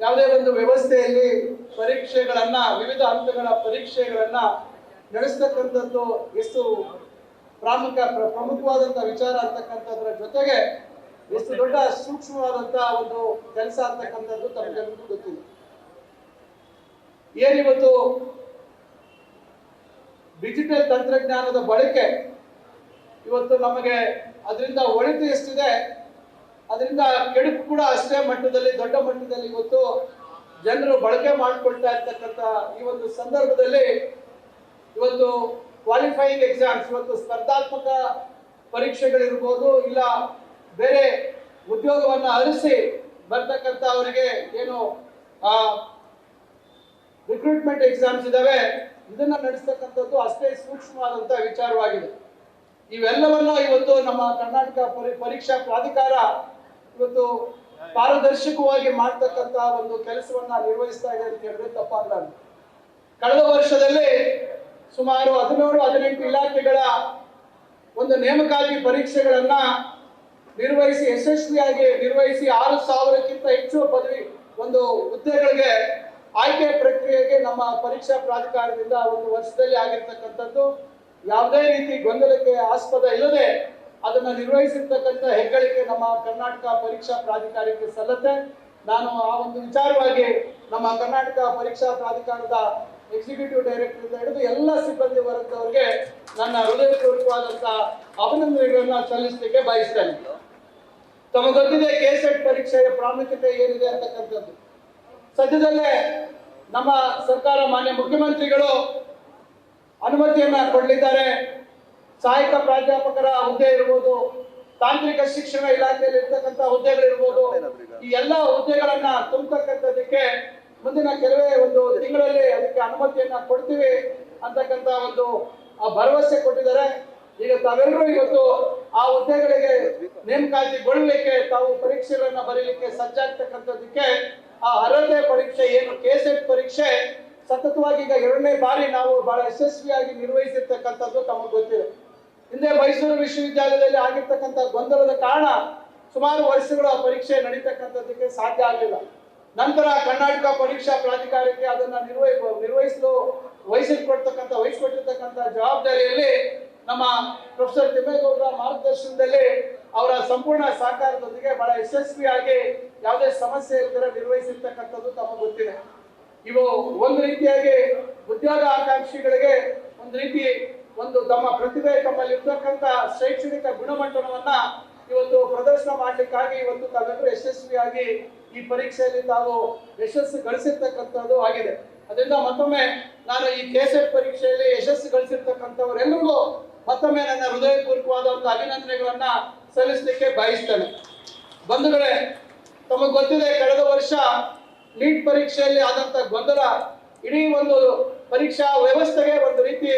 ಯಾವುದೇ ಒಂದು ವ್ಯವಸ್ಥೆಯಲ್ಲಿ ಪರೀಕ್ಷೆಗಳನ್ನ, ವಿವಿಧ ಹಂತಗಳ ಪರೀಕ್ಷೆಗಳನ್ನ ನಡೆಸ್ತಕ್ಕಂಥದ್ದು ಎಷ್ಟು ಪ್ರಾಮುಖ, ಪ್ರ- ಪ್ರಮುಖವಾದಂತಹ ವಿಚಾರ ಅಂತಕ್ಕಂಥದ್ರ ಜೊತೆಗೆ ಎಷ್ಟು ದೊಡ್ಡ ಸೂಕ್ಷ್ಮವಾದಂತಹ ಒಂದು ಕೆಲಸ ಅಂತಕ್ಕಂಥದ್ದು ತಮಗೆಲ್ಲರಿಗೂ ಗೊತ್ತಿದೆ. ಏನಿವತ್ತು ಡಿಜಿಟಲ್ ತಂತ್ರಜ್ಞಾನದ ಬಳಕೆ ಇವತ್ತು ನಮಗೆ ಅದರಿಂದ ಒಳಿತು ಎಷ್ಟಿದೆ? ಅದರಿಂದ ಕೆಡುಕು ಕೂಡ ಅಷ್ಟೇ ಮಟ್ಟದಲ್ಲಿ, ದೊಡ್ಡ ಮಟ್ಟದಲ್ಲಿ ಇವತ್ತು ಜನರು ಬಳಕೆ ಮಾಡಿಕೊಳ್ತಾ ಇರ್ತಕ್ಕಂಥ ಈ ಒಂದು ಸಂದರ್ಭದಲ್ಲಿ ಇವತ್ತು ಕ್ವಾಲಿಫೈಯಿಂಗ್ ಎಕ್ಸಾಮ್ಸ್ ಇವತ್ತು ಸ್ಪರ್ಧಾತ್ಮಕ ಪರೀಕ್ಷೆಗಳಿರ್ಬೋದು ಇಲ್ಲ ಬೇರೆ ಉದ್ಯೋಗವನ್ನ ಅರಿಸಿ ಬರ್ತಕ್ಕಂಥ ಅವರಿಗೆ ಏನು ರಿಕ್ರೂಟ್ಮೆಂಟ್ ಎಕ್ಸಾಮ್ಸ್ ಇದಾವೆ, ಇದನ್ನ ನಡೆಸ್ತಕ್ಕಂಥದ್ದು ಅಷ್ಟೇ ಸೂಕ್ಷ್ಮವಾದಂತಹ ವಿಚಾರವಾಗಿದೆ. ಇವೆಲ್ಲವನ್ನ ಇವತ್ತು ನಮ್ಮ ಕರ್ನಾಟಕ ಪರಿ, ಪರೀಕ್ಷಾ ಪ್ರಾಧಿಕಾರ ಇವತ್ತು ಪಾರದರ್ಶಕವಾಗಿ ಮಾಡ್ತಕ್ಕಂತ ಒಂದು ಕೆಲಸವನ್ನ ನಿರ್ವಹಿಸ್ತಾ ಇದೆ ಅಂತ ಹೇಳಿದ್ರೆ ತಪ್ಪಾಗಲ್ಲ ಕಳೆದ ವರ್ಷದಲ್ಲಿ ಸುಮಾರು ಹದಿನೇಳು ಹದಿನೆಂಟು ಇಲಾಖೆಗಳ ಒಂದು ನೇಮಕಾತಿ ಪರೀಕ್ಷೆಗಳನ್ನ ನಿರ್ವಹಿಸಿ, ಯಶಸ್ವಿಯಾಗಿ ನಿರ್ವಹಿಸಿ ಆರು ಸಾವಿರಕ್ಕಿಂತ ಹೆಚ್ಚು ಪದವಿ ಒಂದು ಹುದ್ದೆಗಳಿಗೆ ಆಯ್ಕೆ ಪ್ರಕ್ರಿಯೆಗೆ ನಮ್ಮ ಪರೀಕ್ಷಾ ಪ್ರಾಧಿಕಾರದಿಂದ ಒಂದು ವರ್ಷದಲ್ಲಿ ಆಗಿರ್ತಕ್ಕಂಥದ್ದು ಯಾವುದೇ ರೀತಿ ಗೊಂದಲಕ್ಕೆ ಆಸ್ಪದ ಇಲ್ಲದೆ ಅದನ್ನ ನಿರ್ವಹಿಸಿರ್ತಕ್ಕಂಥ ಹೆಗ್ಗಳಿಕೆ ನಮ್ಮ ಕರ್ನಾಟಕ ಪರೀಕ್ಷಾ ಪ್ರಾಧಿಕಾರಕ್ಕೆ ಸಲ್ಲತ್ತೆ. ನಾನು ಆ ಒಂದು ವಿಚಾರವಾಗಿ ನಮ್ಮ ಕರ್ನಾಟಕ ಪರೀಕ್ಷಾ ಪ್ರಾಧಿಕಾರದ ಎಕ್ಸಿಕ್ಯೂಟಿವ್ ಡೈರೆಕ್ಟರ್ ಇಂದ ಹಿಡಿದು ಎಲ್ಲ ಸಿಬ್ಬಂದಿ ವರ್ಗದವರಿಗೆ ನನ್ನ ಹೃದಯಪೂರ್ವಕವಾದಂತಹ ಅಭಿನಂದನೆಗಳನ್ನ ಸಲ್ಲಿಸಲಿಕ್ಕೆ ಬಯಸ್ತೇನೆ ತಮಗೆ ಗೊತ್ತಿದೆ ಕೆಸೆಟ್ ಪರೀಕ್ಷೆಯ ಪ್ರಾಮುಖ್ಯತೆ ಏನಿದೆ ಅಂತಕ್ಕಂಥದ್ದು. ಸದ್ಯದಲ್ಲೇ ನಮ್ಮ ಸರ್ಕಾರ ಮಾನ್ಯ ಮುಖ್ಯಮಂತ್ರಿಗಳು ಅನುಮತಿಯನ್ನ ಕೊಡಲಿದ್ದಾರೆ. ಸಹಾಯಕ ಪ್ರಾಧ್ಯಾಪಕರ ಹುದ್ದೆ ಇರ್ಬೋದು, ತಾಂತ್ರಿಕ ಶಿಕ್ಷಣ ಇಲಾಖೆಯಲ್ಲಿ ಇರ್ತಕ್ಕಂಥ ಹುದ್ದೆಗಳಿರ್ಬೋದು, ಈ ಎಲ್ಲ ಹುದ್ದೆಗಳನ್ನ ತುಂಬತಕ್ಕಂಥದಕ್ಕೆ ಮುಂದಿನ ಕೆಲವೇ ಒಂದು ತಿಂಗಳಲ್ಲಿ ಅದಕ್ಕೆ ಅನುಮತಿಯನ್ನ ಕೊಡ್ತೀವಿ ಅಂತಕ್ಕಂಥ ಒಂದು ಭರವಸೆ ಕೊಟ್ಟಿದ್ದಾರೆ. ಈಗ ತಾವೆಲ್ಲರೂ ಇವತ್ತು ಆ ಹುದ್ದೆಗಳಿಗೆ ನೇಮಕಾತಿಗೊಳ್ಳಲಿಕ್ಕೆ ತಾವು ಪರೀಕ್ಷೆಗಳನ್ನ ಬರೀಲಿಕ್ಕೆ ಸಜ್ಜಾಗ್ತಕ್ಕಂಥದಕ್ಕೆ ಆ ಅರ್ಹತೆ ಪರೀಕ್ಷೆ ಏನು ಕೆಸೆಟ್ ಪರೀಕ್ಷೆ ಸತತವಾಗಿ ಈಗ ಎರಡನೇ ಬಾರಿ ನಾವು ಬಹಳ ಯಶಸ್ವಿಯಾಗಿ ನಿರ್ವಹಿಸಿರ್ತಕ್ಕಂಥದ್ದು ತಮಗೆ ಗೊತ್ತಿದೆ. ಹಿಂದೆ ಮೈಸೂರು ವಿಶ್ವವಿದ್ಯಾಲಯದಲ್ಲಿ ಆಗಿರ್ತಕ್ಕಂಥ ಗೊಂದಲದ ಕಾರಣ ಸುಮಾರು ವರ್ಷಗಳ ಪರೀಕ್ಷೆ ನಡೀತಕ್ಕಂಥದ್ದಕ್ಕೆ ಸಾಧ್ಯ ಆಗಲಿಲ್ಲ. ನಂತರ ಕರ್ನಾಟಕ ಪರೀಕ್ಷಾ ಪ್ರಾಧಿಕಾರಕ್ಕೆ ಅದನ್ನ ನಿರ್ವಹಿ, ನಿರ್ವಹಿಸಲು ವಹಿಸಿಕೊಡ್ತಕ್ಕಂಥ, ವಹಿಸಿಕೊಟ್ಟಿರ್ತಕ್ಕಂಥ ಜವಾಬ್ದಾರಿಯಲ್ಲಿ ನಮ್ಮ ಪ್ರೊಫೆಸರ್ ತಿಮ್ಮೇಗೌಡರ ಮಾರ್ಗದರ್ಶನದಲ್ಲಿ ಅವರ ಸಂಪೂರ್ಣ ಸಹಕಾರದೊಂದಿಗೆ ಬಹಳ ಯಶಸ್ವಿಯಾಗಿ ಯಾವುದೇ ಸಮಸ್ಯೆ ಇಲ್ಲದೆ ನಿರ್ವಹಿಸಿರ್ತಕ್ಕಂಥದ್ದು ತಮಗೆ ಗೊತ್ತಿದೆ. ಇವು ಒಂದು ರೀತಿಯಾಗಿ ಉದ್ಯೋಗ ಆಕಾಂಕ್ಷಿಗಳಿಗೆ ಒಂದು ರೀತಿ ಒಂದು ತಮ್ಮ ಪ್ರತಿಭೆ ತಮ್ಮಲ್ಲಿ ಇರ್ತಕ್ಕಂಥ ಶೈಕ್ಷಣಿಕ ಗುಣಮಟ್ಟವನ್ನ ಇವತ್ತು ಪ್ರದರ್ಶನ ಮಾಡಲಿಕ್ಕಾಗಿ ಇವತ್ತು ತಾವೆಲ್ಲರೂ ಯಶಸ್ವಿಯಾಗಿ ಈ ಪರೀಕ್ಷೆಯಲ್ಲಿ ತಾವು ಯಶಸ್ಸು ಗಳಿಸಿರ್ತಕ್ಕಂಥದ್ದು ಆಗಿದೆ. ಅದರಿಂದ ಮತ್ತೊಮ್ಮೆ ನಾನು ಈ ಕೆಸೆಟ್ ಪರೀಕ್ಷೆಯಲ್ಲಿ ಯಶಸ್ಸು ಗಳಿಸಿರ್ತಕ್ಕಂಥವರೆಲ್ಲರಿಗೂ ಮತ್ತೊಮ್ಮೆ ನನ್ನ ಹೃದಯಪೂರ್ವಕವಾದ ಒಂದು ಅಭಿನಂದನೆಗಳನ್ನ ಸಲ್ಲಿಸಲಿಕ್ಕೆ ಬಯಸ್ತೇನೆ. ಬಂಧುಗಳೇ, ತಮಗೆ ಗೊತ್ತಿದೆ ಕಳೆದ ವರ್ಷ ನೀಟ್ ಪರೀಕ್ಷೆಯಲ್ಲಿ ಆದಂತ ಗೊಂದಲ ಇಡೀ ಒಂದು ಪರೀಕ್ಷಾ ವ್ಯವಸ್ಥೆಗೆ ಒಂದು ರೀತಿ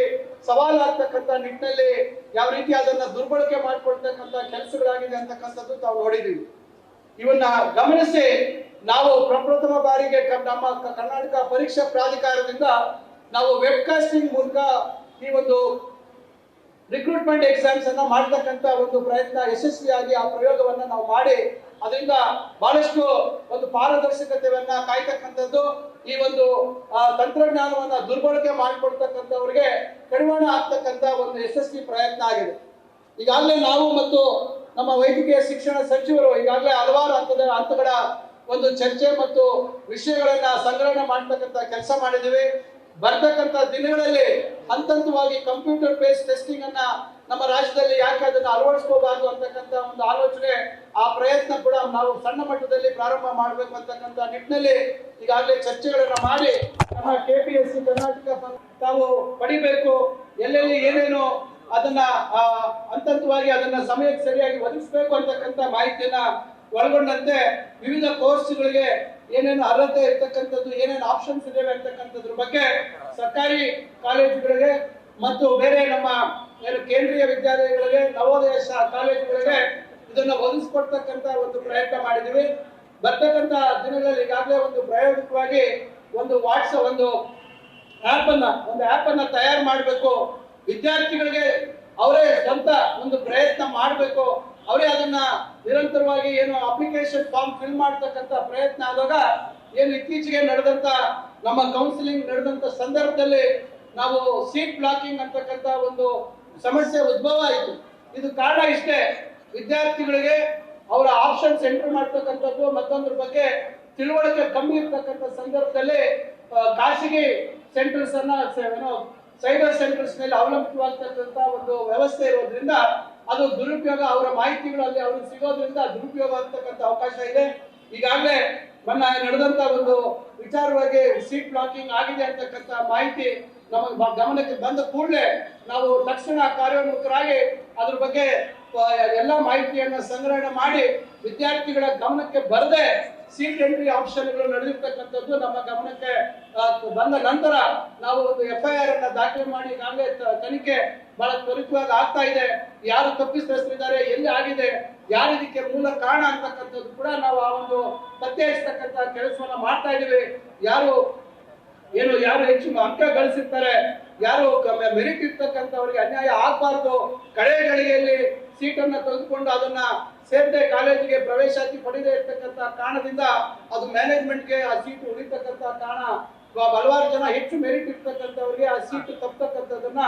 ಸವಾಲಾಗ್ತಕ್ಕಂಥ ನಿಟ್ಟಿನಲ್ಲಿ ಯಾವ ರೀತಿ ಅದನ್ನ ದುರ್ಬಳಕೆ ಮಾಡ್ಕೊಳ್ತಕ್ಕಂಥ ಕೆಲಸಗಳಾಗಿದೆ ಅಂತಕ್ಕಂಥದ್ದು ತಾವು ನೋಡಿದೀವಿ ಇವನ್ನ ಗಮನಿಸಿ ನಾವು ಪ್ರಪ್ರಥಮ ಬಾರಿಗೆ ನಮ್ಮ ಕರ್ನಾಟಕ ಪರೀಕ್ಷಾ ಪ್ರಾಧಿಕಾರದಿಂದ ನಾವು ವೆಬ್ಕಾಸ್ಟಿಂಗ್ ಮೂಲಕ ಈ ಒಂದು ರಿಕ್ರೂಟ್ಮೆಂಟ್ ಎಕ್ಸಾಮ್ಸ್ ಅನ್ನ ಮಾಡ್ತಕ್ಕಂತ ಒಂದು ಪ್ರಯತ್ನ ಯಶಸ್ವಿಯಾಗಿ ಆ ಪ್ರಯೋಗವನ್ನ ನಾವು ಮಾಡಿ ಅದರಿಂದ ಬಹಳಷ್ಟು ಒಂದು ಪಾರದರ್ಶಕತೆಯನ್ನ ಕಾಯ್ತಕ್ಕಂಥದ್ದು ಈ ಒಂದು ತಂತ್ರಜ್ಞಾನವನ್ನ ದುರ್ಬಳಕೆ ಮಾಡಿಕೊಡ್ತಕ್ಕಂಥವ್ರಿಗೆ ಕಡಿವಾಣ ಆಗ್ತಕ್ಕಂಥ ಒಂದು ಯಶಸ್ವಿ ಪ್ರಯತ್ನ ಆಗಿದೆ. ಈಗಾಗಲೇ ನಾವು ಮತ್ತು ನಮ್ಮ ವೈದ್ಯಕೀಯ ಶಿಕ್ಷಣ ಸಚಿವರು ಈಗಾಗಲೇ ಹಲವಾರು ಹಂತದ, ಹಂತಗಳ ಒಂದು ಚರ್ಚೆ ಮತ್ತು ವಿಷಯಗಳನ್ನ ಸಂಗ್ರಹಣೆ ಮಾಡ್ತಕ್ಕಂಥ ಕೆಲಸ ಮಾಡಿದ್ದೀವಿ. ಬರ್ತಕ್ಕಂಥ ದಿನಗಳಲ್ಲಿ ಹಂತ ಹಂತವಾಗಿ ಕಂಪ್ಯೂಟರ್ ಬೇಸ್ ಟೆಸ್ಟಿಂಗ್ ಅನ್ನ ನಮ್ಮ ರಾಜ್ಯದಲ್ಲಿ ಯಾಕೆ ಅದನ್ನ ಅಳವಡಿಸ್ಕೋಬಾರ್ದು ಅಂತಕ್ಕಂಥ ಒಂದು ಆಲೋಚನೆ, ಆ ಪ್ರಯತ್ನ ಕೂಡ ನಾವು ಸಣ್ಣ ಮಟ್ಟದಲ್ಲಿ ಪ್ರಾರಂಭ ಮಾಡಬೇಕು ಅಂತಕ್ಕಂಥ ನಿಟ್ಟಿನಲ್ಲಿ ಈಗಾಗಲೇ ಚರ್ಚೆಗಳನ್ನು ಮಾಡಿ ನಮ್ಮ K P S C Karnataka ತಾವು ಪಡಿಬೇಕು, ಎಲ್ಲೆಲ್ಲಿ ಏನೇನು ಅದನ್ನ ಹಂತವಾಗಿ ಅದನ್ನ ಸಮಯಕ್ಕೆ ಸರಿಯಾಗಿ ಒದಗಿಸ್ಬೇಕು ಅಂತಕ್ಕಂಥ ಮಾಹಿತಿಯನ್ನ ಒಳಗೊಂಡಂತೆ ವಿವಿಧ ಕೋರ್ಸ್ಗಳಿಗೆ ಏನೇನು ಅರ್ಹತೆ ಇರ್ತಕ್ಕಂಥದ್ದು, ಏನೇನು ಆಪ್ಷನ್ಸ್ ಇದಾವೆ ಅಂತಕ್ಕಂಥದ್ರ ಬಗ್ಗೆ ಸರ್ಕಾರಿ ಕಾಲೇಜುಗಳಿಗೆ ಮತ್ತು ಬೇರೆ ನಮ್ಮ ಏನು ಕೇಂದ್ರೀಯ ವಿದ್ಯಾಲಯಗಳಿಗೆ, ನವೋದಯ ಕಾಲೇಜುಗಳಿಗೆ ಇದನ್ನ ಒದಗಿಸ್ಕೊಡ್ತಕ್ಕಂತ ಒಂದು ಪ್ರಯತ್ನ ಮಾಡಿದೀವಿ ಬರ್ತಕ್ಕಂತ ದಿನಗಳಲ್ಲಿ ಈಗಾಗಲೇ ಒಂದು ಪ್ರಾಯೋಗಿಕವಾಗಿ ಒಂದು ವಾಟ್ಸಪ್ ಒಂದು ಆಪ್ ಅನ್ನ, ಒಂದು ಆಪ್ ಅನ್ನ ತಯಾರು ಮಾಡಬೇಕು. ವಿದ್ಯಾರ್ಥಿಗಳಿಗೆ ಅವರೇ ಸ್ವಂತ ಒಂದು ಪ್ರಯತ್ನ ಮಾಡಬೇಕು. ಅವರೇ ಅದನ್ನ ನಿರಂತರವಾಗಿ ಏನು ಅಪ್ಲಿಕೇಶನ್ ಫಾರ್ಮ್ ಫಿಲ್ ಮಾಡ್ತಕ್ಕಂಥ ಪ್ರಯತ್ನ ಆದಾಗ ಏನು ಇತ್ತೀಚೆಗೆ ನಡೆದಂತ ನಮ್ಮ ಕೌನ್ಸಿಲಿಂಗ್ ನಡೆದಂತ ಸಂದರ್ಭದಲ್ಲಿ ನಾವು ಸೀಟ್ ಬ್ಲಾಕಿಂಗ್ ಅಂತಕ್ಕಂತ ಒಂದು ಸಮಸ್ಯೆ ಉದ್ಭವ ಆಯಿತು. ಇದು ಕಾರಣ ಇಷ್ಟೇ. ವಿದ್ಯಾರ್ಥಿಗಳಿಗೆ ಅವರ ಆಪ್ಷನ್ಸ್ ಎಂಟರ್ ಮಾಡ್ತಕ್ಕಂಥದ್ದು ಮತ್ತೊಂದ್ರ ಬಗ್ಗೆ ತಿಳುವಳಿಕೆ ಕಮ್ಮಿ ಇರ್ತಕ್ಕಂಥ ಸಂದರ್ಭದಲ್ಲಿ ಖಾಸಗಿ ಸೆಂಟರ್ಸ್ ಅನ್ನ ಸೈಬರ್ ಸೆಂಟರ್ಸ್ ಮೇಲೆ ಅವಲಂಬಿತವಾಗ್ತಕ್ಕಂಥ ಒಂದು ವ್ಯವಸ್ಥೆ ಇರೋದ್ರಿಂದ ಅದು ದುರುಪಯೋಗ, ಅವರ ಮಾಹಿತಿಗಳು ಅಲ್ಲಿ ಅವ್ರಿಗೆ ಸಿಗೋದ್ರಿಂದ ದುರುಪಯೋಗ ಆಗ್ತಕ್ಕಂಥ ಅವಕಾಶ ಇದೆ. ಈಗಾಗಲೇ ಮೊನ್ನೆ ನಡೆದಂತ ಒಂದು ವಿಚಾರವಾಗಿ ಸೀಟ್ ಬ್ಲಾಕಿಂಗ್ ಆಗಿದೆ ಅಂತಕ್ಕಂಥ ಮಾಹಿತಿ ನಮ್ಮ ಗಮನಕ್ಕೆ ಬಂದ ಕೂಡಲೇ ನಾವು ತಕ್ಷಣ ಕಾರ್ಯೋನ್ಮುಖರಾಗಿ ಅದ್ರ ಬಗ್ಗೆ ಎಲ್ಲ ಮಾಹಿತಿಯನ್ನು ಸಂಗ್ರಹಣೆ ಮಾಡಿ ವಿದ್ಯಾರ್ಥಿಗಳ ಗಮನಕ್ಕೆ ಬರದೆ ಸೀಟ್ ಎಂಟ್ರಿ ಆಪ್ಷನ್ಗಳು ನಡೆದಿರ್ತಕ್ಕಂಥದ್ದು ನಮ್ಮ ಗಮನಕ್ಕೆ ಬಂದ ನಂತರ ನಾವು ಒಂದು ಎಫ್ ಐ ಆರ್ ಅನ್ನ ದಾಖಲೆ ಮಾಡಿ ತ- ತನಿಖೆ ಬಹಳ ತ್ವರಿತವಾಗಿ ಆಗ್ತಾ ಇದೆ. ಯಾರು ತಪ್ಪಿಸ್ತಿದ್ದಾರೆ ಎಲ್ಲಿ ಆಗಿದೆ, ಯಾರು ಇದಕ್ಕೆ ಮೂಲ ಕಾರಣ ಅಂತಕ್ಕಂಥದ್ದು ಕೂಡ ನಾವು ಆ ಒಂದು ಪತ್ತೆ ಹಚ್ಚತಕ್ಕಂಥ ಕೆಲಸವನ್ನ ಮಾಡ್ತಾ ಇದ್ದೀವಿ. ಯಾರು ಏನು, ಯಾರು ಹೆಚ್ಚು ಅಂಕ ಗಳಿಸಿರ್ತಾರೆ, ಯಾರು ಮೆರಿಟ್ ಇರ್ತಕ್ಕಂಥವ್ರಿಗೆ ಅನ್ಯಾಯ ಆಗಬಾರ್ದು. ಕಡೆ ಗಳಿಗೆಯಲ್ಲಿ ಸೀಟನ್ನ ತೆಗೆದುಕೊಂಡು ಅದನ್ನ ಸೇರ್ದೆ ಕಾಲೇಜಿಗೆ ಪ್ರವೇಶಾತಿ ಪಡೆದೇ ಇರ್ತಕ್ಕಂಥ ಕಾರಣದಿಂದ ಅದು ಮ್ಯಾನೇಜ್ಮೆಂಟ್ಗೆ ಆ ಸೀಟು ಉಳಿತಕ್ಕಂಥ ಕಾರಣ. ಹಲವಾರು ಜನ ಹೆಚ್ಚು ಮೆರಿಟ್ ಇರ್ತಕ್ಕಂಥವ್ರಿಗೆ ಆ ಸೀಟು ತಪ್ಪತಕ್ಕಂಥದ್ದನ್ನ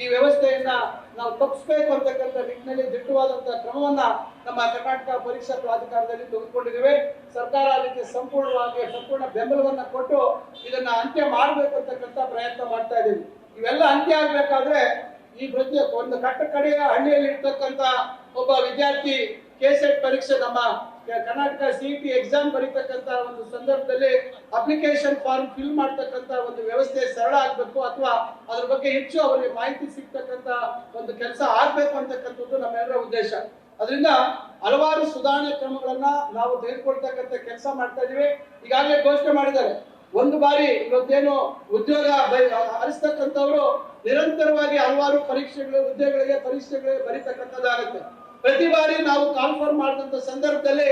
ಈ ವ್ಯವಸ್ಥೆಯನ್ನ ನಾವು ತಪ್ಪಿಸ್ಬೇಕು ಅಂತಕ್ಕಂಥ ನಿಟ್ಟಿನಲ್ಲಿ ದಿಟ್ಟವಾದಂತಹ ಕ್ರಮವನ್ನ ನಮ್ಮ ಕರ್ನಾಟಕ ಪರೀಕ್ಷಾ ಪ್ರಾಧಿಕಾರದಲ್ಲಿ ತೆಗೆದುಕೊಂಡಿದ್ದೇವೆ. ಸರ್ಕಾರ ಅದಕ್ಕೆ ಸಂಪೂರ್ಣವಾಗಿ ಸಂಪೂರ್ಣ ಬೆಂಬಲವನ್ನ ಕೊಟ್ಟು ಇದನ್ನ ಅಂತ್ಯ ಮಾಡಬೇಕು ಅಂತಕ್ಕಂಥ ಪ್ರಯತ್ನ ಮಾಡ್ತಾ ಇದ್ದೀವಿ. ಇವೆಲ್ಲ ಅಂತ್ಯ ಆಗ್ಬೇಕಾದ್ರೆ ಈ ಪ್ರತಿ ಒಂದು ಕಟ್ಟ ಕಡೆಯ ಹಳ್ಳಿಯಲ್ಲಿ ಇರ್ತಕ್ಕಂತ ಒಬ್ಬ ವಿದ್ಯಾರ್ಥಿ ಕೆಸೆಟ್ ಪರೀಕ್ಷೆ ನಮ್ಮ ಕರ್ನಾಟಕ ಸಿಇಟಿ ಎಕ್ಸಾಮ್ ಬರೀತಕ್ಕಂತ ಒಂದು ಸಂದರ್ಭದಲ್ಲಿ ಅಪ್ಲಿಕೇಶನ್ ಫಾರ್ಮ್ ಫಿಲ್ ಮಾಡ್ತಕ್ಕಂತ ಒಂದು ವ್ಯವಸ್ಥೆ ಸರಳ ಆಗ್ಬೇಕು ಅಥವಾ ಅದ್ರ ಬಗ್ಗೆ ಹೆಚ್ಚು ಅವರಿಗೆ ಮಾಹಿತಿ ಸಿಗ್ತಕ್ಕಂತ ಒಂದು ಕೆಲಸ ಆಗ್ಬೇಕು ಅಂತಕ್ಕಂಥದ್ದು ನಮ್ಮೆಲ್ಲರ ಉದ್ದೇಶ. ಅದರಿಂದ ಹಲವಾರು ಸುಧಾರಣೆ ಕ್ರಮಗಳನ್ನ ನಾವು ತೆಗೆದುಕೊಳ್ತಕ್ಕಂಥ ಕೆಲಸ ಮಾಡ್ತಾ ಇದೀವಿ. ಈಗಾಗಲೇ ಘೋಷಣೆ ಮಾಡಿದ್ದಾರೆ. ಒಂದು ಬಾರಿ ಇವತ್ತೇನು ಉದ್ಯೋಗ ಹರಿಸ್ತಕ್ಕಂಥವ್ರು ನಿರಂತರವಾಗಿ ಹಲವಾರು ಪರೀಕ್ಷೆಗಳು, ಹುದ್ದೆಗಳಿಗೆ ಪರೀಕ್ಷೆಗಳಿಗೆ ಬರೀತಕ್ಕಂಥದ್ದಾಗುತ್ತೆ. ಪ್ರತಿ ಬಾರಿ ನಾವು ಕಾನ್ಫರ್ಮ್ ಮಾಡಿದಂತ ಸಂದರ್ಭದಲ್ಲಿ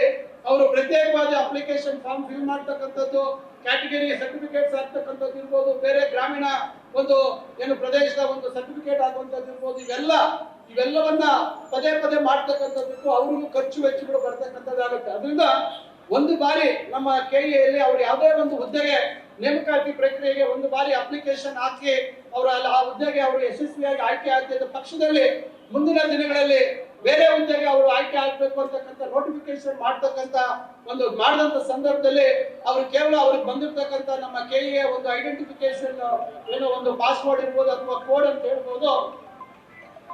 ಅವರು ಪ್ರತ್ಯೇಕವಾಗಿ ಅಪ್ಲಿಕೇಶನ್ ಫಾರ್ಮ್ ಫಿಲ್ ಮಾಡ್ತಕ್ಕಂಥದ್ದು ಕ್ಯಾಟಗರಿ ಸರ್ಟಿಫಿಕೇಟ್ಸ್ ಆಗ್ತಕ್ಕಂಥದ್ದು ಇರ್ಬೋದು, ಬೇರೆ ಗ್ರಾಮೀಣ ಒಂದು ಏನು ಪ್ರದೇಶದ ಒಂದು ಸರ್ಟಿಫಿಕೇಟ್ ಆಗುವಂಥದ್ದು ಇರ್ಬೋದು, ಇವೆಲ್ಲ, ಇವೆಲ್ಲವನ್ನ ಪದೇ ಪದೇ ಮಾಡ್ತಕ್ಕಂಥದ್ದು ಅವ್ರಿಗೂ ಖರ್ಚು ವೆಚ್ಚಗಳು ಬರ್ತಕ್ಕಂಥದ್ದಾಗುತ್ತೆ. ಅದರಿಂದ ಒಂದು ಬಾರಿ ನಮ್ಮ ಕೆಇಯಲ್ಲಿ ಅವರು ಯಾವುದೇ ಒಂದು ಹುದ್ದೆಗೆ ನೇಮಕಾತಿ ಪ್ರಕ್ರಿಯೆಗೆ ಒಂದು ಬಾರಿ ಅಪ್ಲಿಕೇಶನ್ ಹಾಕಿ ಅವರ ಆ ಹುದ್ದೆಗೆ ಅವರು ಯಶಸ್ವಿಯಾಗಿ ಆಯ್ಕೆ ಆಗ್ತಿದ್ದ ಪಕ್ಷದಲ್ಲಿ ಮುಂದಿನ ದಿನಗಳಲ್ಲಿ ಬೇರೆ ಹುದ್ದೆಗೆ ಅವರು ಆಯ್ಕೆ ಆಗ್ಬೇಕು ಅಂತಕ್ಕಂಥ ನೋಟಿಫಿಕೇಶನ್ ಮಾಡ್ತಕ್ಕಂಥ ಒಂದು ಮಾಡಿದಂತ ಸಂದರ್ಭದಲ್ಲಿ ಅವರು ಕೇವಲ ಅವ್ರಿಗೆ ಬಂದಿರ್ತಕ್ಕಂಥ ನಮ್ಮ ಕೆ ಎ ಒಂದು ಐಡೆಂಟಿಫಿಕೇಶನ್ ಏನೋ ಒಂದು ಪಾಸ್ವರ್ಡ್ ಇರ್ಬೋದು ಅಥವಾ ಕೋಡ್ ಅಂತ ಹೇಳ್ಬೋದು.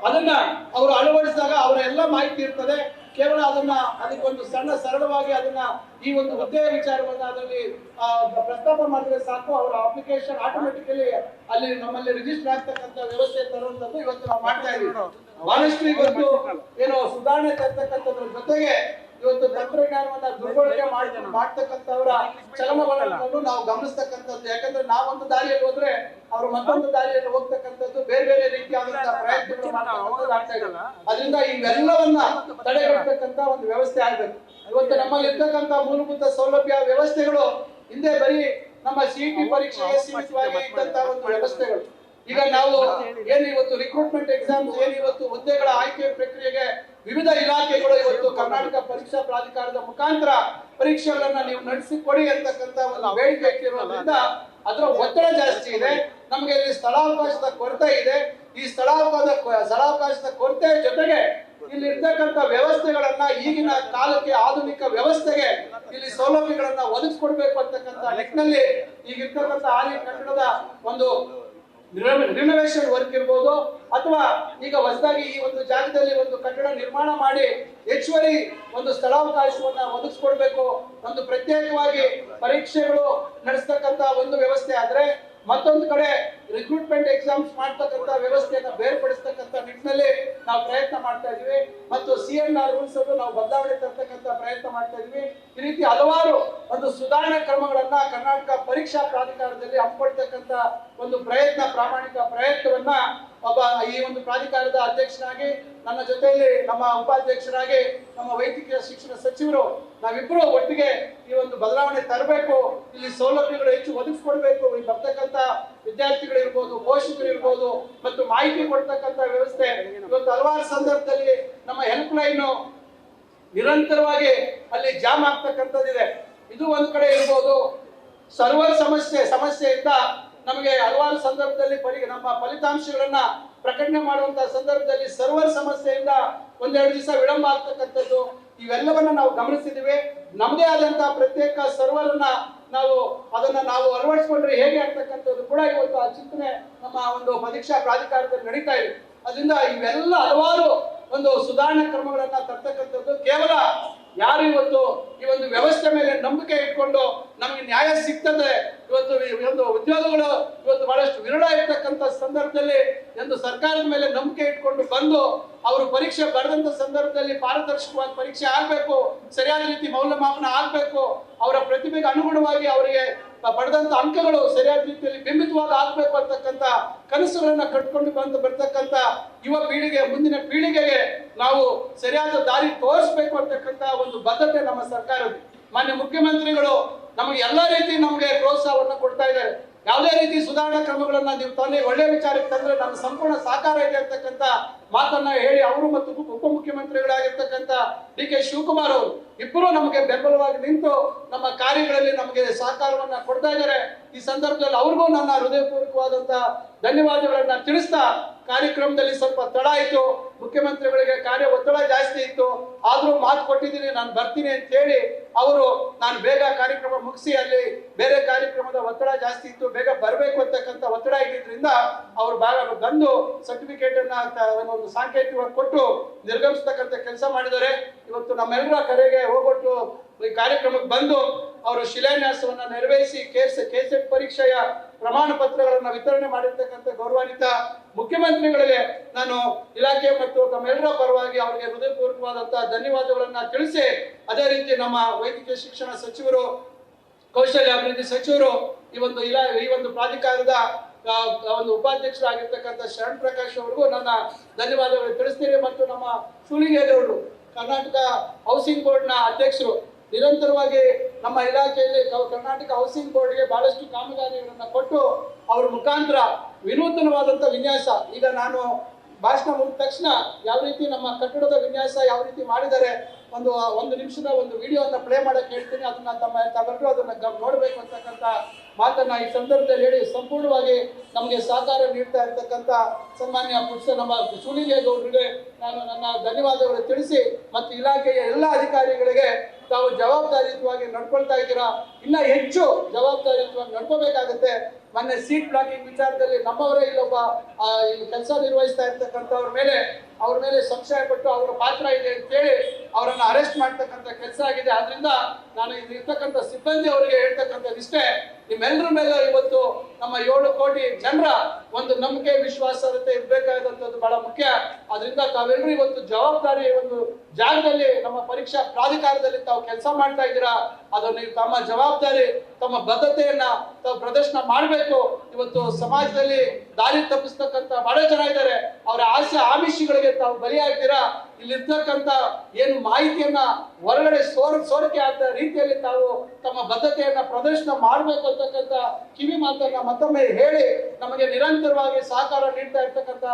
ಅದನ್ನ ಅವರು ಅಳವಡಿಸಿದಾಗ ಅವರ ಎಲ್ಲ ಮಾಹಿತಿ ಇರ್ತದೆ. ಕೇವಲ ಅದನ್ನ ಅದಕ್ಕೊಂದು ಸಣ್ಣ ಸರಳವಾಗಿ ಅದನ್ನ ಈ ಒಂದು ಹುದ್ದೆಯ ವಿಚಾರವನ್ನ ಅದರಲ್ಲಿ ಪ್ರಸ್ತಾಪ ಮಾಡಿದ್ರೆ ಸಾಕು. ಅವರ ಅಪ್ಲಿಕೇಶನ್ ಆಟೋಮೆಟಿಕಲಿ ಅಲ್ಲಿ ನಮ್ಮಲ್ಲಿ ರಿಜಿಸ್ಟರ್ ಆಗ್ತಕ್ಕಂಥ ವ್ಯವಸ್ಥೆ ತರುವಂತದ್ದು ಇವತ್ತು ನಾವು ಮಾಡ್ತಾ ಇದೀವಿ ಬಹಳಷ್ಟು ಇವತ್ತು ಏನು ಸುಧಾರಣೆ ತರ್ತಕ್ಕಂಥದ್ರ ಜೊತೆಗೆ ಇವತ್ತು ತಂತ್ರಜ್ಞಾನವನ್ನ ದುರ್ಬಳಕೆ ಮಾಡ್ತಕ್ಕಂಥವ್ರ ಚಲನವಲನವನ್ನು ನಾವು ಗಮನಿಸ್ತಕ್ಕಂಥದ್ದು. ಯಾಕಂದ್ರೆ ನಾವೊಂದು ದಾರಿಯಲ್ಲಿ ಹೋದ್ರೆ ಅವರು ಮತ್ತೊಂದು ದಾರಿಯಲ್ಲಿ ಹೋಗ್ತಕ್ಕಂಥದ್ದು ಬೇರೆ ಬೇರೆ ರೀತಿಯಾದಂತಹ ಪ್ರಯತ್ನಗಳು ಮಾಡ್ತಾ ಆಗ್ತಾ ಇದೆ. ಅದರಿಂದ ಇವೆಲ್ಲವನ್ನ ತಡೆಗಟ್ಟತಕ್ಕಂತ ಒಂದು ವ್ಯವಸ್ಥೆ ಆಗ್ಬೇಕು. ಇವತ್ತು ನಮ್ಮಲ್ಲಿ ಇರ್ತಕ್ಕಂಥ ಮೂಲಭೂತ ಸೌಲಭ್ಯ ವ್ಯವಸ್ಥೆಗಳು ಹಿಂದೆ ಬರೀ ನಮ್ಮ ಸಿಇಟಿ ಪರೀಕ್ಷೆಗೆ ಸೀಮಿತವಾಗಿ ಇದ್ದಂತಹ ಒಂದು ವ್ಯವಸ್ಥೆಗಳು. ಈಗ ನಾವು ಏನು ಇವತ್ತು ರಿಕ್ರೂಟ್ಮೆಂಟ್ ಎಕ್ಸಾಮ್ ಏನು ಇವತ್ತು ಹುದ್ದೆಗಳ ಆಯ್ಕೆ ಪ್ರಕ್ರಿಯೆಗೆ ವಿವಿಧ ಇಲಾಖೆಗಳು ಇವತ್ತು ಕರ್ನಾಟಕ ಪರೀಕ್ಷಾ ಪ್ರಾಧಿಕಾರದ ಮುಖಾಂತರ ಪರೀಕ್ಷೆಗಳನ್ನ ನೀವು ನಡೆಸಿಕೊಡಿ ಅಂತಕ್ಕಂತ ಒಂದು ಬೇಡಿಕೆ ಇಟ್ಟಿರೋದ್ರಿಂದ ಅದರ ಒತ್ತಡ ಜಾಸ್ತಿ ಇದೆ. ನಮಗೆ ಇಲ್ಲಿ ಸ್ಥಳಾವಕಾಶದ ಕೊರತೆ ಇದೆ. ಈ ಸ್ಥಳಾವಕಾಶದ ಸ್ಥಳಾವಕಾಶದ ಕೊರತೆ ಜೊತೆಗೆ ಇಲ್ಲಿ ಇರ್ತಕ್ಕಂಥ ವ್ಯವಸ್ಥೆಗಳನ್ನ ಈಗಿನ ಕಾಲಕ್ಕೆ ಆಧುನಿಕ ವ್ಯವಸ್ಥೆಗೆ ಇಲ್ಲಿ ಸೌಲಭ್ಯಗಳನ್ನ ಒದಗಿಸ್ಕೊಡ್ಬೇಕು ಅಂತಕ್ಕಂಥ ನಿಟ್ಟಿನಲ್ಲಿ ಈಗ ಇರ್ತಕ್ಕಂಥ ಹಾಲಿ ಕಟ್ಟಡದ ಒಂದು ರಿನೋವೇಷನ್ ವರ್ಕ್ ಇರ್ಬೋದು ಅಥವಾ ಈಗ ಹೊಸದಾಗಿ ಈ ಒಂದು ಜಾಗದಲ್ಲಿ ಒಂದು ಕಟ್ಟಡ ನಿರ್ಮಾಣ ಮಾಡಿ ಹೆಚ್ಚುವರಿ ಒಂದು ಸ್ಥಳಾವಕಾಶವನ್ನ ಒದಗಿಸ್ಕೊಡ್ಬೇಕು. ಒಂದು ಪ್ರತ್ಯೇಕವಾಗಿ ಪರೀಕ್ಷೆಗಳು ನಡೆಸ್ತಕ್ಕಂತ ಒಂದು ವ್ಯವಸ್ಥೆ ಆದ್ರೆ ಮತ್ತೊಂದು ಕಡೆ ರಿಕ್ರೂಟ್ಮೆಂಟ್ ಎಕ್ಸಾಮ್ಸ್ ಮಾಡ್ತಕ್ಕಂತ ವ್ಯವಸ್ಥೆಯನ್ನ ಬೇರ್ಪಡಿಸ್ತಕ್ಕಂತ ನಿಟ್ಟಿನಲ್ಲಿ ನಾವು ಪ್ರಯತ್ನ ಮಾಡ್ತಾ ಇದೀವಿ. ಮತ್ತು ಸಿ ಎನ್ ಆರ್ ರೂಲ್ಸ್ ಅನ್ನು ನಾವು ಬದಲಾವಣೆ ತರ್ತಕ್ಕಂತ ಪ್ರಯತ್ನ ಮಾಡ್ತಾ ಇದೀವಿ. ಈ ರೀತಿ ಹಲವಾರು ಒಂದು ಸುಧಾರಣಾ ಕ್ರಮಗಳನ್ನ ಕರ್ನಾಟಕ ಪರೀಕ್ಷಾ ಪ್ರಾಧಿಕಾರದಲ್ಲಿ ಹಮ್ಮಿಕೊಳ್ತಕ್ಕಂತ ಒಂದು ಪ್ರಯತ್ನ, ಪ್ರಾಮಾಣಿಕ ಪ್ರಯತ್ನವನ್ನ ಒಬ್ಬ ಈ ಒಂದು ಪ್ರಾಧಿಕಾರದ ಅಧ್ಯಕ್ಷನಾಗಿ, ನನ್ನ ಜೊತೆಯಲ್ಲಿ ನಮ್ಮ ಉಪಾಧ್ಯಕ್ಷರಾಗಿ, ನಮ್ಮ ವೈದ್ಯಕೀಯ ಶಿಕ್ಷಣ ಸಚಿವರು ನಾವಿಬ್ಬರು ಒಟ್ಟಿಗೆ ಈ ಒಂದು ಬದಲಾವಣೆ ತರಬೇಕು. ಇಲ್ಲಿ ಸೌಲಭ್ಯಗಳು ಹೆಚ್ಚು ಒದಗಿಸ್ಕೊಡ್ಬೇಕು. ಇಲ್ಲಿ ಬರ್ತಕ್ಕಂತ ವಿದ್ಯಾರ್ಥಿಗಳು ಪೋಷಕರಿರ್ಬೋದು ಮತ್ತು ಮಾಹಿತಿ ಕೊಡ್ತಕ್ಕಂತ ವ್ಯವಸ್ಥೆ. ಇವತ್ತು ಹಲವಾರು ಸಂದರ್ಭದಲ್ಲಿ ನಮ್ಮ ಹೆಲ್ಪ್ ಲೈನ್ ನಿರಂತರವಾಗಿ ಅಲ್ಲಿ ಜಾಮ್ ಆಗ್ತಕ್ಕಂಥದ್ದಿದೆ ಇದು. ಒಂದು ಕಡೆ ಇರ್ಬೋದು. ಸರ್ವರ್ ಸಮಸ್ಯೆ, ಸಮಸ್ಯೆಯಿಂದ ನಮಗೆ ಹಲವಾರು ಸಂದರ್ಭದಲ್ಲಿ ಫಲಿ, ನಮ್ಮ ಫಲಿತಾಂಶಗಳನ್ನ ಪ್ರಕಟಣೆ ಮಾಡುವಂತ ಸಂದರ್ಭದಲ್ಲಿ ಸರ್ವರ್ ಸಮಸ್ಯೆಯಿಂದ ಒಂದೆರಡು ದಿವಸ ವಿಳಂಬ ಆಗ್ತಕ್ಕಂಥದ್ದು, ಇವೆಲ್ಲವನ್ನ ನಾವು ಗಮನಿಸಿದ್ದೀವಿ. ನಮ್ಮದೇ ಆದಂತಹ ಪ್ರತ್ಯೇಕ ಸರ್ವರ್ ನಾವು ಅದನ್ನ ನಾವು ಅಳವಡಿಸಿಕೊಂಡ್ರೆ ಹೇಗೆ ಆಗ್ತಕ್ಕಂಥದ್ದು ಕೂಡ ಇವತ್ತು ಆ ಚಿಂತನೆ ನಮ್ಮ ಒಂದು ಪರೀಕ್ಷಾ ಪ್ರಾಧಿಕಾರದಲ್ಲಿ ನಡೀತಾ ಇದೆ. ಅದರಿಂದ ಇವೆಲ್ಲ ಹಲವಾರು ಒಂದು ಸುಧಾರಣಾ ಕ್ರಮಗಳನ್ನ ತರ್ತಕ್ಕಂಥದ್ದು. ಕೇವಲ ಯಾರು ಇವತ್ತು ಈ ಒಂದು ವ್ಯವಸ್ಥೆ ಮೇಲೆ ನಂಬಿಕೆ ಇಟ್ಕೊಂಡು ನಮಗೆ ನ್ಯಾಯ ಸಿಗ್ತದೆ, ಇವತ್ತು ಒಂದು ಉದ್ಯೋಗಗಳು ಇವತ್ತು ಬಹಳಷ್ಟು ವಿರಳ ಇರ್ತಕ್ಕಂಥ ಸಂದರ್ಭದಲ್ಲಿ ಒಂದು ಸರ್ಕಾರದ ಮೇಲೆ ನಂಬಿಕೆ ಇಟ್ಕೊಂಡು ಬಂದು ಅವರು ಪರೀಕ್ಷೆ ಬರೆದಂತ ಸಂದರ್ಭದಲ್ಲಿ ಪಾರದರ್ಶಕವಾದ ಪರೀಕ್ಷೆ ಆಗಬೇಕು, ಸರಿಯಾದ ರೀತಿ ಮೌಲ್ಯಮಾಪನ ಆಗಬೇಕು, ಅವರ ಪ್ರತಿಭೆಗೆ ಅನುಗುಣವಾಗಿ ಅವರಿಗೆ ಪಡೆದಂತ ಅಂಕಗಳು ಸರಿಯಾದ ರೀತಿಯಲ್ಲಿ ಬಿಂಬಿತವಾಗಿ ಆಗ್ಬೇಕು ಅಂತಕ್ಕಂಥ ಕನಸುಗಳನ್ನ ಕಟ್ಕೊಂಡು ಬಂದು ಬರ್ತಕ್ಕಂಥ ಯುವ ಪೀಳಿಗೆ ಮುಂದಿನ ಪೀಳಿಗೆಗೆ ನಾವು ಸರಿಯಾದ ದಾರಿ ತೋರಿಸ್ಬೇಕು ಅಂತಕ್ಕಂಥ ಒಂದು ಬದ್ಧತೆ ನಮ್ಮ ಸರ್ಕಾರದ ಮಾನ್ಯ ಮುಖ್ಯಮಂತ್ರಿಗಳು ನಮಗೆ ಎಲ್ಲಾ ರೀತಿ ನಮಗೆ ಪ್ರೋತ್ಸಾಹವನ್ನು ಕೊಡ್ತಾ ಇದ್ದಾರೆ. ಯಾವುದೇ ರೀತಿ ಸುಧಾರಣಾ ಕ್ರಮಗಳನ್ನ ನೀವು ತಂದೆ ಒಳ್ಳೆ ವಿಚಾರಕ್ಕೆ ತಂದ್ರೆ ನಮ್ಮ ಸಂಪೂರ್ಣ ಸಹಕಾರ ಇದೆ ಅಂತಕ್ಕಂಥ ಮಾತನ್ನ ಹೇಳಿ ಅವರು ಮತ್ತು ಉಪಮುಖ್ಯಮಂತ್ರಿಗಳಾಗಿರ್ತಕ್ಕಂಥ ಡಿ ಕೆ ಶಿವಕುಮಾರ್ ಅವರು ಇಬ್ಬರು ನಮಗೆ ಬೆಂಬಲವಾಗಿ ನಿಂತು ನಮ್ಮ ಕಾರ್ಯಗಳಲ್ಲಿ ನಮಗೆ ಸಹಕಾರವನ್ನು ಕೊಡ್ತಾ ಇದ್ದಾರೆ. ಈ ಸಂದರ್ಭದಲ್ಲಿ ಅವ್ರಿಗೂ ನನ್ನ ಹೃದಯಪೂರ್ವಕವಾದಂತ ಧನ್ಯವಾದಗಳನ್ನ ತಿಳಿಸ್ತಾ ಕಾರ್ಯಕ್ರಮದಲ್ಲಿ ಸ್ವಲ್ಪ ತಡ ಆಯಿತು. ಮುಖ್ಯಮಂತ್ರಿಗಳಿಗೆ ಕಾರ್ಯ ಒತ್ತಡ ಜಾಸ್ತಿ ಇತ್ತು. ಆದ್ರೂ ಮಾತು ಕೊಟ್ಟಿದ್ದೀನಿ, ನಾನು ಬರ್ತೀನಿ ಅಂತ ಹೇಳಿ ಅವರು, ನಾನು ಬೇಗ ಕಾರ್ಯಕ್ರಮ ಮುಗಿಸಿ, ಅಲ್ಲಿ ಬೇರೆ ಕಾರ್ಯಕ್ರಮದ ಒತ್ತಡ ಜಾಸ್ತಿ ಇತ್ತು, ಬೇಗ ಬರಬೇಕು ಅಂತಕ್ಕಂಥ ಒತ್ತಡ ಇದ್ದಿದ್ರಿಂದ ಅವರು ಭಾಗ ಬಂದು ಸರ್ಟಿಫಿಕೇಟ್ ಅನ್ನ ಒಂದು ಸಾಂಕೇತಿಕವಾಗಿ ಕೊಟ್ಟು ನಿರ್ಗಮಿಸ್ತಕ್ಕಂಥ ಕೆಲಸ ಮಾಡಿದರೆ ಇವತ್ತು ನಮ್ಮೆಲ್ಲರ ಕರೆಗೆ ಹೋಗ್ಬಿಟ್ಟು ಈ ಕಾರ್ಯಕ್ರಮಕ್ಕೆ ಬಂದು ಅವರು ಶಿಲಾನ್ಯಾಸವನ್ನು ನೆರವೇರಿಸಿ ಕೇಸ್ ಕೆಸೆಟ್ ಪರೀಕ್ಷೆಯ ಪ್ರಮಾಣ ಪತ್ರಗಳನ್ನು ವಿತರಣೆ ಮಾಡಿರ್ತಕ್ಕಂಥ ಗೌರವಾನ್ವಿತ ಮುಖ್ಯಮಂತ್ರಿಗಳಿಗೆ ನಾನು ಇಲಾಖೆ ಮತ್ತು ತಮ್ಮೆಲ್ಲರ ಪರವಾಗಿ ಅವರಿಗೆ ಹೃದಯಪೂರ್ವಕವಾದಂತಹ ಧನ್ಯವಾದಗಳನ್ನ ತಿಳಿಸಿ, ಅದೇ ರೀತಿ ನಮ್ಮ ವೈದ್ಯಕೀಯ ಶಿಕ್ಷಣ ಸಚಿವರು, ಕೌಶಲ್ಯ ಅಭಿವೃದ್ಧಿ ಸಚಿವರು ಈ ಒಂದು ಇಲಾ ಈ ಒಂದು ಪ್ರಾಧಿಕಾರದ ಒಂದು ಉಪಾಧ್ಯಕ್ಷರಾಗಿರ್ತಕ್ಕಂಥ ಶರಣ್ ಪ್ರಕಾಶ್ ಅವರಿಗೂ ನನ್ನ ಧನ್ಯವಾದಗಳು ತಿಳಿಸ್ತೀನಿ. ಮತ್ತು ನಮ್ಮ ಸೂಲಿಗೇರವರು ಕರ್ನಾಟಕ ಹೌಸಿಂಗ್ ಬೋರ್ಡ್ನ ಅಧ್ಯಕ್ಷರು ನಿರಂತರವಾಗಿ ನಮ್ಮ ಇಲಾಖೆಯಲ್ಲಿ ಕರ್ನಾಟಕ ಹೌಸಿಂಗ್ ಬೋರ್ಡ್ಗೆ ಬಹಳಷ್ಟು ಕಾಮಗಾರಿಗಳನ್ನು ಕೊಟ್ಟು ಅವ್ರ ಮುಖಾಂತರ ವಿನೂತನವಾದಂತ ವಿನ್ಯಾಸ. ಈಗ ನಾನು ಭಾಷಣ ಮುಗಿದ ತಕ್ಷಣ ಯಾವ ರೀತಿ ನಮ್ಮ ಕಟ್ಟಡದ ವಿನ್ಯಾಸ ಯಾವ ರೀತಿ ಮಾಡಿದ್ದಾರೆ, ಒಂದು ಒಂದು ನಿಮಿಷದ ಒಂದು ವಿಡಿಯೋನ ಪ್ಲೇ ಮಾಡಕ್ಕೆ ಹೇಳ್ತೀನಿ. ಅದನ್ನ ತಮ್ಮ ತಗೊಂಡು ಅದನ್ನ ನೋಡಬೇಕು ಅಂತಕ್ಕಂಥ ಮಾತನ್ನ ಈ ಸಂದರ್ಭದಲ್ಲಿ ಹೇಳಿ ಸಂಪೂರ್ಣವಾಗಿ ನಮಗೆ ಸಹಕಾರ ನೀಡ್ತಾ ಇರ್ತಕ್ಕಂಥ ಸನ್ಮಾನ್ಯ ಪುರುಷ ನಮ್ಮ ಗೌಡರಿಗೆ ನಾನು ನನ್ನ ಧನ್ಯವಾದಗಳು ತಿಳಿಸಿ, ಮತ್ತು ಇಲಾಖೆಯ ಎಲ್ಲ ಅಧಿಕಾರಿಗಳಿಗೆ ತಾವು ಜವಾಬ್ದಾರಿಯುತವಾಗಿ ನಡ್ಕೊಳ್ತಾ ಇದ್ದೀರಾ? ಇನ್ನ ಹೆಚ್ಚು ಜವಾಬ್ದಾರಿಯುತವಾಗಿ ನಡ್ಕೋಬೇಕಾಗುತ್ತೆ. ಮೊನ್ನೆ ಸೀಟ್ ಬ್ಲಾಕಿಂಗ್ ವಿಚಾರದಲ್ಲಿ ನಮ್ಮವರೇ ಇಲ್ಲೊಬ್ಬ ಕೆಲಸ ನಿರ್ವಹಿಸ್ತಾ ಇರ್ತಕ್ಕಂಥವ್ರ ಮೇಲೆ, ಅವ್ರ ಮೇಲೆ ಸಂಶಯ ಪಟ್ಟು ಅವರ ಪಾತ್ರ ಇದೆ ಅಂತೇಳಿ ಅವರನ್ನು ಅರೆಸ್ಟ್ ಮಾಡ್ತಕ್ಕಂಥ ಕೆಲಸ ಆಗಿದೆ. ಆದ್ರಿಂದ ನಾನು ಇಲ್ಲಿ ಇರ್ತಕ್ಕಂಥ ಸಿಬ್ಬಂದಿ ಅವರಿಗೆ ಹೇಳ್ತಕ್ಕಂಥದ್ದಿಷ್ಟೇ. ನಿಮ್ಮೆಲ್ಲರ ಮೇಲೆ ಇವತ್ತು ನಮ್ಮ ಏಳು ಕೋಟಿ ಜನರ ಒಂದು ನಂಬಿಕೆ ವಿಶ್ವಾಸಾರ್ಹತೆ ಇರಬೇಕಾದಂಥದ್ದು ಬಹಳ ಮುಖ್ಯ. ಅದರಿಂದ ತಾವೆಲ್ಲರೂ ಇವತ್ತು ಜವಾಬ್ದಾರಿ, ಒಂದು ಜಾಗದಲ್ಲಿ ನಮ್ಮ ಪರೀಕ್ಷಾ ಪ್ರಾಧಿಕಾರದಲ್ಲಿ ತಾವು ಕೆಲಸ ಮಾಡ್ತಾ ಇದ್ದೀರಾ, ಅದನ್ನು ತಮ್ಮ ಜವಾಬ್ದಾರಿ, ತಮ್ಮ ಬದ್ಧತೆಯನ್ನ ತಾವು ಪ್ರದರ್ಶನ ಮಾಡಬೇಕು. ಇವತ್ತು ಸಮಾಜದಲ್ಲಿ ದಾರಿ ತಪ್ಪಿಸ್ತಕ್ಕಂಥ ಬಹಳ ಜನ ಇದ್ದಾರೆ. ಅವರ ಆಸೆ, ಆಮಿಷಗಳಿಗೆ ತಾವು ಬಲಿಯಾಗ್ತೀರಾ? ಇಲ್ಲಿರ್ತಕ್ಕಂಥ ಏನು ಮಾಹಿತಿಯನ್ನ ಹೊರಗಡೆ ಸೋರ್, ಸೋರಿಕೆ ಆದ ರೀತಿಯಲ್ಲಿ ತಾವು ತಮ್ಮ ಬದ್ಧತೆಯನ್ನ ಪ್ರದರ್ಶನ ಮಾಡಬೇಕು ಅಂತಕ್ಕಂಥ ಕಿವಿ ಮಾತನ್ನ ಮತ್ತೊಮ್ಮೆ ಹೇಳಿ, ನಮಗೆ ನಿರಂತರವಾಗಿ ಸಹಕಾರ ನೀಡ್ತಾ ಇರ್ತಕ್ಕಂಥ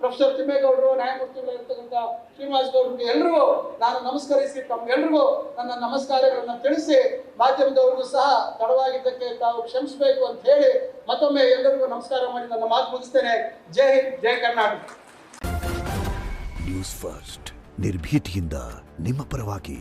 ಪ್ರೊಫೆಸರ್ ತಿಮ್ಮೇಗೌಡರು ನ್ಯಾಯಮೂರ್ತಿಗಳಿರ್ತಕ್ಕಂಥ ಶ್ರೀನಿವಾಸ್ ಗೌಡ್ರಿಗೆ ಎಲ್ರಿಗೂ ನಾನು ನಮಸ್ಕರಿಸಿ ತಮ್ಮೆಲ್ರಿಗೂ ನನ್ನ ನಮಸ್ಕಾರಗಳನ್ನ ತಿಳಿಸಿ, ಮಾಧ್ಯಮದವರಿಗೂ ಸಹ ತಡವಾಗಿದ್ದಕ್ಕೆ ತಾವು ಕ್ಷಮಿಸಬೇಕು ಅಂತ ಹೇಳಿ ಮತ್ತೊಮ್ಮೆ ಎಲ್ಲರಿಗೂ ನಮಸ್ಕಾರ ಮಾಡಿ ನನ್ನ ಮಾತು ಮುಗಿಸ್ತೇನೆ. ಜೈ ಹಿಂದ್, ಜೈ ಕರ್ನಾಟಕ. ನ್ಯೂಸ್ ಫಸ್ಟ್ ನಿರ್ಭೀತಿಯಿಂದ ನಿಮ್ಮ ಪರವಾಗಿ.